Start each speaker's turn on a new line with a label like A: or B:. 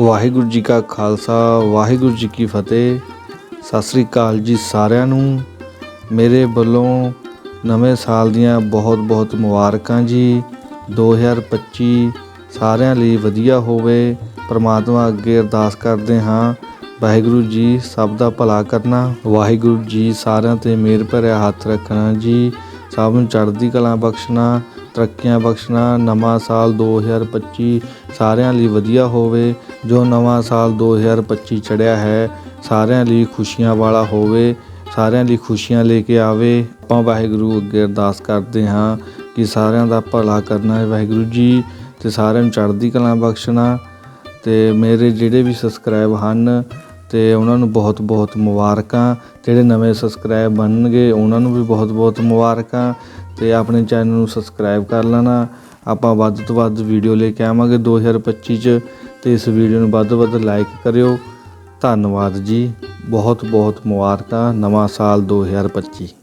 A: ਵਾਹਿਗੁਰੂ ਜੀ ਕਾ ਖਾਲਸਾ, ਵਾਹਿਗੁਰੂ ਜੀ ਕੀ ਫਤਿਹ। ਸਤਿ ਸ੍ਰੀ ਅਕਾਲ ਜੀ ਸਾਰਿਆਂ ਨੂੰ। ਮੇਰੇ ਵੱਲੋਂ ਨਵੇਂ ਸਾਲ ਦੀਆਂ ਬਹੁਤ ਬਹੁਤ ਮੁਬਾਰਕਾਂ ਜੀ। 2025 ਸਾਰਿਆਂ ਲਈ ਵਧੀਆ ਹੋਵੇ। ਪ੍ਰਮਾਤਮਾ ਅੱਗੇ ਅਰਦਾਸ ਕਰਦੇ ਹਾਂ। ਵਾਹਿਗੁਰੂ ਜੀ ਸਭ ਦਾ ਭਲਾ ਕਰਨਾ। ਵਾਹਿਗੁਰੂ ਜੀ ਸਾਰਿਆਂ ਤੇ ਮਿਹਰ ਭਰਿਆ ਹੱਥ ਰੱਖਣਾ ਜੀ। ਸਭ ਨੂੰ ਚੜ੍ਹਦੀ ਕਲਾ ਬਖਸ਼ਣਾ। ਤਰੱਕੀਆਂ ਬਖਸ਼ਣਾ, ਨਵਾਂ ਸਾਲ 2025 ਸਾਰਿਆਂ ਲਈ ਵਧੀਆ ਹੋਵੇ, ਜੋ ਨਵਾਂ ਸਾਲ 2025 ਚੜਿਆ ਹੈ, ਸਾਰਿਆਂ ਲਈ ਖੁਸ਼ੀਆਂ ਵਾਲਾ ਹੋਵੇ, ਸਾਰਿਆਂ ਲਈ ਖੁਸ਼ੀਆਂ ਲੈ ਕੇ ਆਵੇ, ਆਪਾਂ ਵਾਹਿਗੁਰੂ ਅੱਗੇ ਅਰਦਾਸ ਕਰਦੇ ਹਾਂ ਕਿ ਸਾਰਿਆਂ ਦਾ ਭਲਾ ਕਰਨਾ ਹੈ ਵਾਹਿਗੁਰੂ ਜੀ, ਤੇ ਸਾਰਿਆਂ ਨੂੰ ਚੜ੍ਹਦੀ ਕਲਾ ਬਖਸ਼ਣਾ, ਤੇ ਮੇਰੇ ਜਿਹੜੇ ਵੀ ਸਬਸਕ੍ਰਾਈਬ ਹਨ ਤੇ ਉਹਨਾਂ ਨੂੰ ਬਹੁਤ ਬਹੁਤ ਮੁਬਾਰਕਾਂ। ਜਿਹੜੇ ਨਵੇਂ ਸਬਸਕ੍ਰਾਈਬ ਬਣਨਗੇ, ਉਹਨਾਂ ਨੂੰ ਵੀ ਬਹੁਤ ਬਹੁਤ ਮੁਬਾਰਕਾਂ ਤੇ ਆਪਣੇ ਚੈਨਲ ਨੂੰ ਸਬਸਕ੍ਰਾਈਬ ਕਰ ਲੈਣਾ। ਆਪਾਂ ਵੱਧ ਤੋਂ ਵੱਧ ਵੀਡੀਓ ਲੈ ਕੇ ਆਵਾਂਗੇ 2025 ਚ ਤੇ ਇਸ ਵੀਡੀਓ ਨੂੰ ਵੱਧ ਤੋਂ ਵੱਧ ਲਾਈਕ ਕਰਿਓ। ਧੰਨਵਾਦ ਜੀ। ਬਹੁਤ ਬਹੁਤ ਮੁਬਾਰਕਾਂ ਨਵਾਂ ਸਾਲ 2025